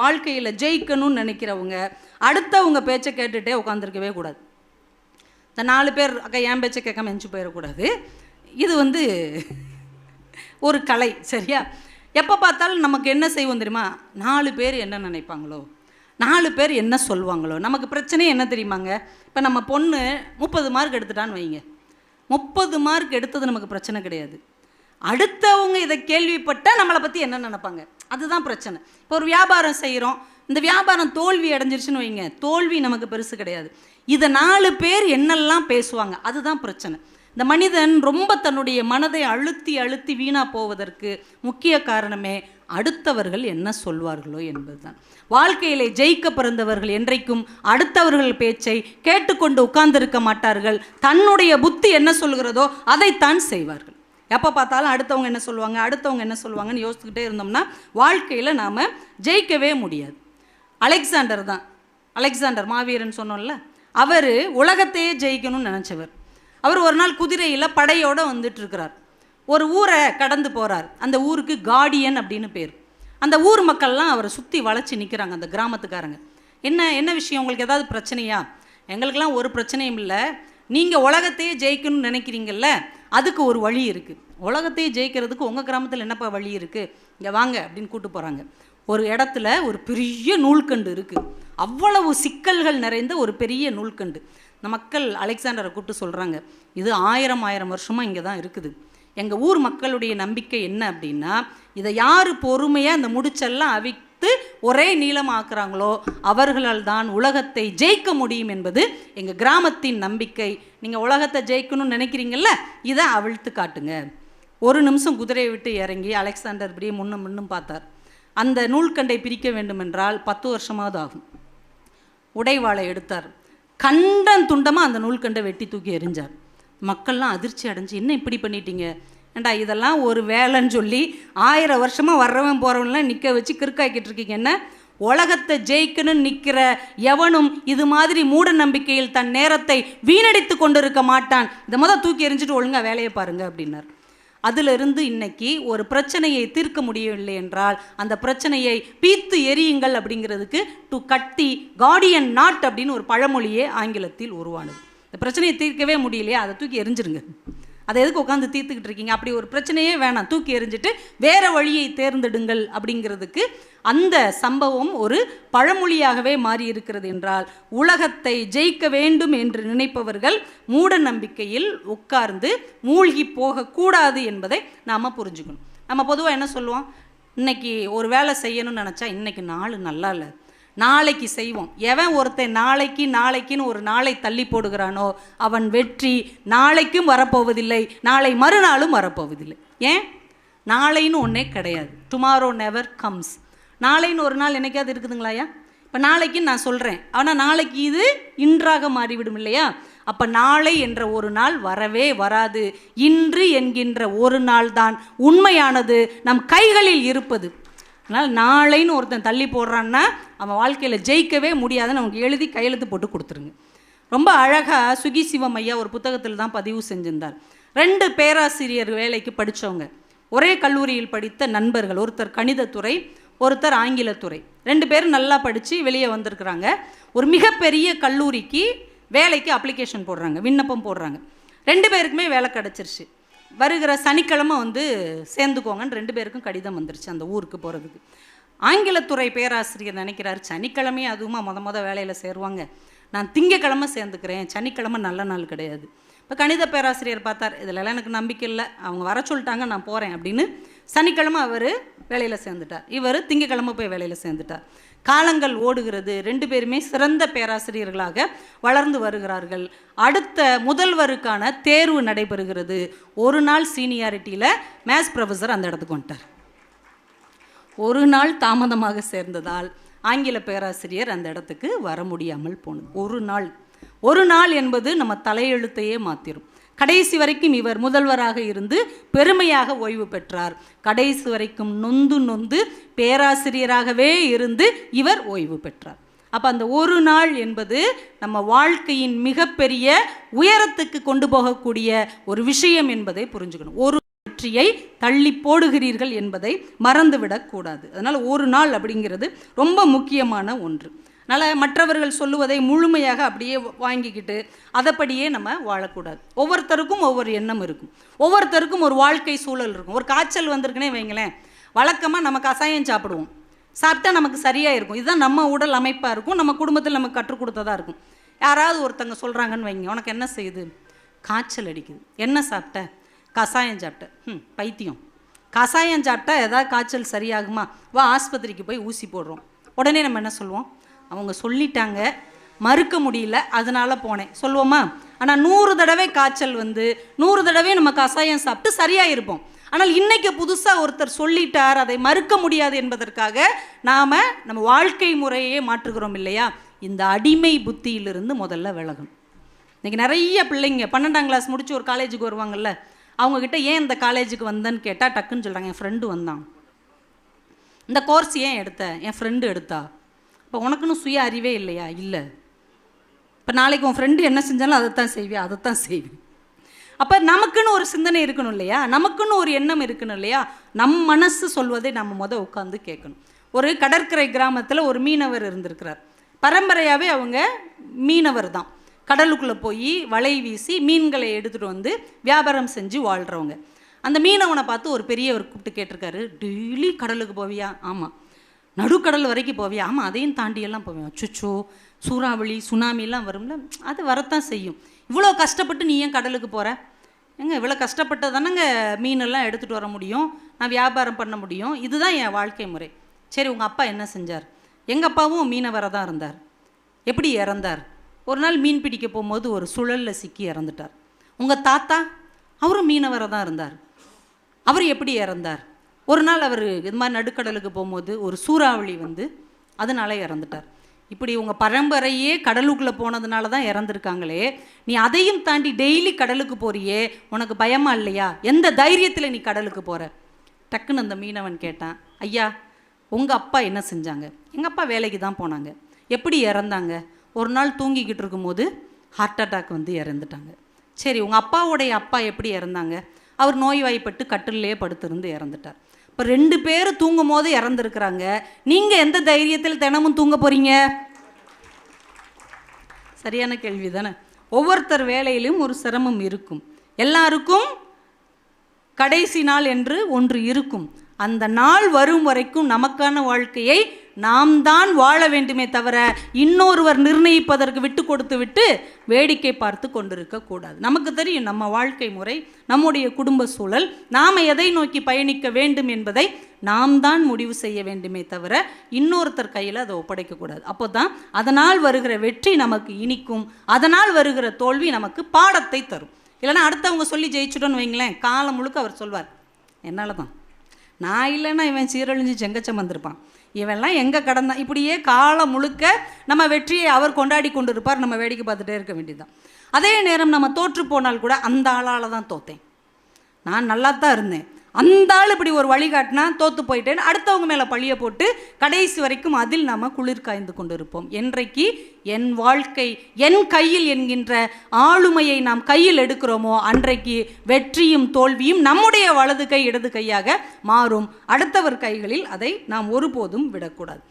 வாழ்க்கையில் ஜெயிக்கணும்னு நினைக்கிறவங்க அடுத்தவங்க பேச்சை கேட்டுகிட்டே உட்காந்துருக்கவே கூடாது. இந்த நாலு பேர் அக்கா என் பேச்சை கேட்காம எஞ்சி போயிடக்கூடாது. இது வந்து ஒரு கலை சரியா? எப்போ பார்த்தாலும் நமக்கு என்ன செய்வோம் தெரியுமா? நாலு பேர் என்ன நினைப்பாங்களோ நாலு பேர் என்ன சொல்லுவாங்களோ நமக்கு பிரச்சனையே என்ன தெரியுமாங்க? இப்போ நம்ம பொண்ணு முப்பது மார்க் எடுத்துட்டான்னு வைங்க. முப்பது மார்க் எடுத்தது நமக்கு பிரச்சனை கிடையாது. அடுத்தவங்க இதை கேள்விப்பட்டால் நம்மளை பற்றி என்ன நினைப்பாங்க? அதுதான் பிரச்சனை. இப்போ ஒரு வியாபாரம் செய்கிறோம் இந்த வியாபாரம் தோல்வி அடைஞ்சிருச்சுன்னு வைங்க. தோல்வி நமக்கு பெருசு கிடையாது. இதை நாலு பேர் என்னெல்லாம் பேசுவாங்க? அதுதான் பிரச்சனை. இந்த மனிதன் ரொம்ப தன்னுடைய மனதை அழுத்தி அழுத்தி வீணா போவதற்கு முக்கிய காரணமே அடுத்தவர்கள் என்ன சொல்வார்களோ என்பதுதான். வாழ்க்கையிலே ஜெயிக்க பிறந்தவர்கள் என்றைக்கும் அடுத்தவர்கள் பேச்சை கேட்டுக்கொண்டு உட்கார்ந்திருக்க மாட்டார்கள். தன்னுடைய புத்தி என்ன சொல்கிறதோ அதைத்தான் செய்வார்கள். எப்போ பார்த்தாலும் அடுத்தவங்க என்ன சொல்லுவாங்க அடுத்தவங்க என்ன சொல்லுவாங்கன்னு யோசிச்சுக்கிட்டே இருந்தோம்னா வாழ்க்கையில் நாம் ஜெயிக்கவே முடியாது. அலெக்சாண்டர் தான். அலெக்சாண்டர் மாவீரன் சொன்னோம்ல அவர் உலகத்தையே ஜெயிக்கணும்னு நினச்சவர். அவர் ஒரு நாள் குதிரையில் படையோடு வந்துட்டு இருக்கிறார் ஒரு ஊரை கடந்து போகிறார் அந்த ஊருக்கு கார்டியன் அப்படின்னு பேர். அந்த ஊர் மக்கள்லாம் அவரை சுற்றி வளைச்சி நிற்கிறாங்க அந்த கிராமத்துக்காரங்க. என்ன என்ன விஷயம்? உங்களுக்கு ஏதாவது பிரச்சனையா? எங்களுக்கெல்லாம் ஒரு பிரச்சனையும் இல்லை. நீங்கள் உலகத்தையே ஜெயிக்கணும்னு நினைக்கிறீங்கல்ல அதுக்கு ஒரு வழி இருக்குது உலகத்தையே ஜெயிக்கிறதுக்கு உங்கள் கிராமத்தில் என்னப்பா வழி இருக்குது இங்கே வாங்க அப்படின்னு கூட்டு போகிறாங்க ஒரு இடத்துல ஒரு பெரிய நூல்கண்டு இருக்குது அவ்வளவு சிக்கல்கள் நிறைந்த ஒரு பெரிய நூல்கண்டு. இந்த மக்கள் அலெக்சாண்டரை கூப்பிட்டு சொல்கிறாங்க இது ஆயிரம் ஆயிரம் வருஷமாக இங்கே தான் இருக்குது. எங்கள் ஊர் மக்களுடைய நம்பிக்கை என்ன அப்படின்னா இதை யார் பொறுமையாக அந்த முடிச்செல்லாம் அவித்து ஒரே நீளமாக்குறாங்களோ அவர்களால் தான் உலகத்தை ஜெயிக்க முடியும் என்பது எங்கள் கிராமத்தின் நம்பிக்கை. நீங்கள் உலகத்தை ஜெயிக்கணும்னு நினைக்கிறீங்கல்ல? இதை அவிழ்த்து காட்டுங்க. ஒரு நிமிஷம் குதிரையை விட்டு இறங்கி அலெக்சாண்டர் இப்படியே முன்னும் முன்னும் பார்த்தார். அந்த நூல்கண்டை பிரிக்க வேண்டுமென்றால் பத்து வருஷமாவது ஆகும். உடைவாளை எடுத்தார். கண்டன் துண்டமாக அந்த நூல்கண்டை வெட்டி தூக்கி எறிஞ்சார். மக்கள்லாம் அதிர்ச்சி அடைஞ்சு என்ன இப்படி பண்ணிட்டீங்க? ஏண்டா இதெல்லாம் ஒரு வேலைன்னு சொல்லி ஆயிரம் வருஷமாக வர்றவன் போகிறவன்லாம் நிற்க வச்சு கிறுக்காக்கிட்டு இருக்கீங்க. என்ன? உலகத்தை ஜெயிக்கணும்னு நிற்கிற எவனும் இது மாதிரி மூட நம்பிக்கையில் தன் நேரத்தை வீணடித்து கொண்டிருக்க மாட்டான். இதை மொதல் தூக்கி எறிஞ்சிட்டு ஒழுங்காக வேலையை பாருங்க அப்படின்னார். அதிலிருந்து இன்னைக்கு ஒரு பிரச்சனையை தீர்க்க முடியவில்லை என்றால் அந்த பிரச்சனையை பீத்து எரியுங்கள் அப்படிங்கிறதுக்கு டு கட்டி கார்டியன் நாட் அப்படின்னு ஒரு பழமொழியே ஆங்கிலத்தில் உருவானது. இந்த பிரச்சனையை தீர்க்கவே முடியலையா அதை தூக்கி எரிஞ்சிருங்க அதை எதுக்கு உட்காந்து தீர்த்துக்கிட்டு இருக்கீங்க? அப்படி ஒரு பிரச்சனையே வேணாம். தூக்கி எறிஞ்சிட்டு வேற வழியை தேர்ந்தெடுங்கள் அப்படிங்கிறதுக்கு அந்த சம்பவம் ஒரு பழமொழியாகவே மாறி இருக்கிறது என்றால் உலகத்தை ஜெயிக்க வேண்டும் என்று நினைப்பவர்கள் மூட நம்பிக்கையில் உட்கார்ந்து மூழ்கி போகக்கூடாது என்பதை நாம் புரிஞ்சுக்கணும். நம்ம பொதுவாக என்ன சொல்லுவோம்? இன்னைக்கு ஒரு வேலை செய்யணும்னு நினச்சா இன்னைக்கு நாள் நல்லா இல்லை. நாளைக்கு செய்வோம். எவன் ஒருத்தன் நாளைக்கு நாளைக்குன்னு ஒரு நாளை தள்ளி போடுகிறானோ அவன் வெற்றி நாளைக்கும் வரப்போவதில்லை நாளை மறுநாளும் வரப்போவதில்லை. ஏன்? நாளைன்னு ஒன்றே கிடையாது. டுமாரோ நெவர் கம்ஸ் நாளைன்னு ஒரு நாள் என்னைக்காவது இருக்குதுங்களாயா இப்போ நாளைக்குன்னு நான் சொல்கிறேன் ஆனால் நாளைக்கு இது இன்றாக மாறிவிடும் இல்லையா? அப்போ நாளை என்ற ஒரு நாள் வரவே வராது. இன்று என்கின்ற ஒரு நாள் தான் உண்மையானது. நம் கைகளில் இருப்பது. அதனால் நாளைன்னு ஒருத்தன் தள்ளி போடுறான்னா அவன் வாழ்க்கையில் ஜெயிக்கவே முடியாதுன்னு அவங்க எழுதி கையெழுத்து போட்டு கொடுத்துருங்க. ரொம்ப அழகாக சுகி சிவம் ஐயா ஒரு புத்தகத்தில் தான் பதிவு செஞ்சிருந்தார். ரெண்டு பேராசிரியர் வேலைக்கு படித்தவங்க ஒரே கல்லூரியில் படித்த நண்பர்கள். ஒருத்தர் கணிதத்துறை ஒருத்தர் ஆங்கிலத்துறை. ரெண்டு பேரும் நல்லா படித்து வெளியே வந்திருக்கிறாங்க. ஒரு மிகப்பெரிய கல்லூரிக்கு வேலைக்கு அப்ளிகேஷன் போடுறாங்க. விண்ணப்பம் போடுறாங்க. ரெண்டு பேருக்குமே வேலை கிடச்சிருச்சு. வருகிற சனிக்கிழமை வந்து சேர்ந்துக்கோங்கன்னு ரெண்டு பேருக்கும் கடிதம் வந்துருச்சு அந்த ஊருக்கு போகிறதுக்கு ஆங்கிலத்துறை பேராசிரியர் நினைக்கிறார் சனிக்கிழமையும் அதுவுமா மொத மொதல் வேலையில் சேருவாங்க. நான் திங்கக்கிழமை சேர்ந்துக்கிறேன். சனிக்கிழமை நல்ல நாள் கிடையாது. இப்போ கணித பேராசிரியர் பார்த்தார் இதிலலாம் எனக்கு நம்பிக்கை இல்லை. அவங்க வர சொல்லிட்டாங்க நான் போகிறேன் அப்படின்னு சனிக்கிழமை அவர் வேலையில் சேர்ந்துட்டார். இவர் திங்கக்கிழமை போய் வேலையில் சேர்ந்துட்டார். காலங்கள் ஓடுகிறது. ரெண்டு பேருமே சிறந்த பேராசிரியர்களாக வளர்ந்து வருகிறார்கள். அடுத்த முதல்வருக்கான தேர்வு நடைபெறுகிறது. ஒரு நாள் சீனியாரிட்டியில் மேத்ஸ் ப்ரொஃபஸர் அந்த இடத்துக்கு வந்துட்டார். ஒரு நாள் தாமதமாக சேர்ந்ததால் ஆங்கில பேராசிரியர் அந்த இடத்துக்கு வர முடியாமல் போனது. ஒரு நாள். ஒரு நாள் என்பது நம்ம தலையெழுத்தையே மாத்திரும். கடைசி வரைக்கும் இவர் முதல்வராக இருந்து பெருமையாக ஓய்வு பெற்றார். கடைசி வரைக்கும் நொந்து நொந்து பேராசிரியராகவே இருந்து இவர் ஓய்வு பெற்றார். அப்போ அந்த ஒரு நாள் என்பது நம்ம வாழ்க்கையின் மிகப்பெரிய உயரத்துக்கு கொண்டு போகக்கூடிய ஒரு விஷயம் என்பதை புரிஞ்சுக்கணும். ஒரு வெற்றி தள்ளி போடுகிறீர்கள் என்பதை மறந்துவிடக்கூடாது அதனால் ஒரு நாள் அப்படிங்கிறது ரொம்ப முக்கியமான ஒன்று. அதனால் மற்றவர்கள் சொல்லுவதை முழுமையாக அப்படியே வாங்கிக்கிட்டு அதைப்படியே நம்ம வாழக்கூடாது. ஒவ்வொருத்தருக்கும் ஒவ்வொரு எண்ணம் இருக்கும். ஒவ்வொருத்தருக்கும் ஒரு வாழ்க்கை சூழல் இருக்கும். ஒரு காய்ச்சல் வந்திருக்குன்னே வைங்களேன் வழக்கமாக நம்ம கசாயம் சாப்பிடுவோம். சாப்பிட்டா நமக்கு சரியாக இருக்கும். இதுதான் நம்ம உடல் அமைப்பாக இருக்கும். நம்ம குடும்பத்தில் நமக்கு கற்றுக் கொடுத்ததாக இருக்கும். யாராவது ஒருத்தங்க சொல்கிறாங்கன்னு வைங்க. உனக்கு என்ன செய்யுது? காய்ச்சல் அடிக்குது. என்ன சாப்பிட்ட? கசாயம் சாப்பிட்ட ம் பைத்தியம். கசாயம் சாப்பிட்டா ஏதாவது காய்ச்சல் சரியாகுமா? வா ஆஸ்பத்திரிக்கு போய் ஊசி போடுறோம். உடனே நம்ம என்ன சொல்லுவோம்? அவங்க சொல்லிட்டாங்க. மறுக்க முடியல அதனால் போனேன். சொல்லுவோமா? ஆனால் நூறு தடவை காய்ச்சல் வந்து நூறு தடவை நம்ம கசாயம் சாப்பிட்டு சரியாக இருப்போம் ஆனால் இன்றைக்கி புதுசாக ஒருத்தர் சொல்லிட்டார் அதை மறுக்க முடியாது என்பதற்காக நாம் நம்ம வாழ்க்கை முறையே மாற்றுகிறோம் இல்லையா? இந்த அடிமை புத்தியிலிருந்து முதல்ல விலகணும். இன்றைக்கி நிறைய பிள்ளைங்க பன்னெண்டாம் கிளாஸ் முடித்து ஒரு காலேஜுக்கு வருவாங்கல்ல? அவங்கக்கிட்ட ஏன் இந்த காலேஜுக்கு வந்தேன்னு கேட்டால் டக்குன்னு சொல்கிறாங்க என் ஃப்ரெண்டு வந்தான். இந்த கோர்ஸ் ஏன் எடுத்த? என் ஃப்ரெண்டு எடுத்தா? இப்போ உனக்குன்னு சுய அறிவே இல்லையா? இல்லை. இப்போ நாளைக்கு உன் ஃப்ரெண்டு என்ன செஞ்சாலும் அதை தான் செய்வியா அதை தான் செய்வேன். அப்போ நமக்குன்னு ஒரு சிந்தனை இருக்கணும் இல்லையா? நமக்குன்னு ஒரு எண்ணம் இருக்கணும் இல்லையா? நம் மனசு சொல்வதை நம்ம மொதல் உட்காந்து கேட்கணும். ஒரு கடற்கரை கிராமத்தில் ஒரு மீனவர் இருந்திருக்கிறார். பரம்பரையாகவே அவங்க மீனவர் தான். கடலுக்குள்ளே போய் வலை வீசி மீன்களை எடுத்துகிட்டு வந்து வியாபாரம் செஞ்சு வாழ்கிறவங்க அந்த மீனவனை பார்த்து ஒரு பெரியவர் கூப்பிட்டு கேட்டிருக்காரு டெய்லி கடலுக்கு போவியா? ஆமாம் நடுக்கடல் வரைக்கும் போவியா? ஆமாம் அதையும் தாண்டியெல்லாம் போவேன் சுச்சோ சூறாவளி சுனாமிலாம் வரும்ல அது வரத்தான் செய்யும். இவ்வளோ கஷ்டப்பட்டு நீ ஏன் கடலுக்கு போகிற ஏங்க இவ்வளோ கஷ்டப்பட்டு தானேங்க மீனெல்லாம் எடுத்துகிட்டு வர முடியும்? நான் வியாபாரம் பண்ண முடியும்? இதுதான் என் வாழ்க்கை முறை. சரி உங்கள் அப்பா என்ன செஞ்சார்? எங்கள் அப்பாவும் மீனவராக தான் இருந்தார். எப்படி இறந்தார்? ஒரு நாள் மீன் பிடிக்க போகும்போது ஒரு சுழலில் சிக்கி இறந்துட்டார். உங்கள் தாத்தா அவரும் மீனவராக தான் இருந்தார். அவர் எப்படி இறந்தார்? ஒரு நாள் அவர் இது மாதிரி நடுக்கடலுக்கு போகும்போது ஒரு சூறாவளி வந்து அதனால இறந்துட்டார். இப்படி உங்கள் பரம்பரையே கடலுக்குள்ளே போனதுனால தான் இறந்துருக்காங்களே. நீ அதையும் தாண்டி டெய்லி கடலுக்கு போறியே. உனக்கு பயமா இல்லையா? எந்த தைரியத்தில் நீ கடலுக்கு போகிற டக்குன்னு அந்த மீனவன் கேட்டான் ஐயா உங்கள் அப்பா என்ன செஞ்சாங்க? எங்கள் அப்பா வேலைக்கு தான் போனாங்க. எப்படி இறந்தாங்க? ஒரு நாள் தூங்கிக்கிட்டு இருக்கும்போது ஹார்ட் அட்டாக் வந்து இறந்துட்டாங்க. சரி உங்கள் அப்பாவுடைய அப்பா எப்படி இறந்தாங்க? அவர் நோய்வாய்ப்பட்டு கட்டிலே படுத்திருந்து இறந்துட்டார். இப்போ ரெண்டு பேர் தூங்கும் போது இறந்துருக்குறாங்க. நீங்கள் எந்த தைரியத்தில் தினமும் தூங்க போகிறீங்க சரியான கேள்வி தானே ஒவ்வொருத்தர் வேலையிலும் ஒரு சிரமம் இருக்கும். எல்லாருக்கும் கடைசி நாள் என்று ஒன்று இருக்கும். அந்த நாள் வரும் வரைக்கும் நமக்கான வாழ்க்கையை நாம் தான் வாழ வேண்டுமே தவிர இன்னொருவர் நிர்ணயிப்பதற்கு விட்டு கொடுத்து விட்டு வேடிக்கை பார்த்து கொண்டிருக்க கூடாது. நமக்கு தெரியும் நம்ம வாழ்க்கை முறை நம்முடைய குடும்ப சூழல் நாம் எதை நோக்கி பயணிக்க வேண்டும் என்பதை நாம் தான் முடிவு செய்ய வேண்டுமே தவிர இன்னொருத்தர் கையில் அதை ஒப்படைக்கக்கூடாது அப்போ தான் அதனால் வருகிற வெற்றி நமக்கு இனிக்கும் அதனால் வருகிற தோல்வி நமக்கு பாடத்தை தரும். இல்லைன்னா அடுத்தவங்க சொல்லி ஜெயிச்சுட்டோன்னு வைங்களேன் காலம் முழுக்க அவர் சொல்வார் என்னால் தான் நான் இல்லைன்னா இவன் சீரழிஞ்சு செங்கச்சம் வந்திருப்பான். இவெல்லாம் எங்கே கடந்தான் இப்படியே காலம் முழுக்க நம்ம வெற்றியை அவர் கொண்டாடி கொண்டு இருப்பார் நம்ம வேடிக்கை பார்த்துட்டே இருக்க வேண்டியதுதான். அதே நேரம் நம்ம தோற்று போனால் கூட அந்த ஆளால் தான் தோத்தேன். நான் நல்லா தான் இருந்தேன். அந்த ஆள் இப்படி ஒரு வழிகாட்டினா தோத்து போயிட்டேன்னு அடுத்தவங்க மேலே பழியை போட்டு கடைசி வரைக்கும் அதில் நாம் குளிர் காய்ந்து கொண்டிருப்போம். என்றைக்கு என் வாழ்க்கை என் கையில் என்கின்ற ஆளுமையை நாம் கையில் எடுக்கிறோமோ அன்றைக்கு வெற்றியும் தோல்வியும் நம்முடைய வலது கை இடது கையாக மாறும். அடுத்தவர் கைகளில் அதை நாம் ஒருபோதும் விடக்கூடாது.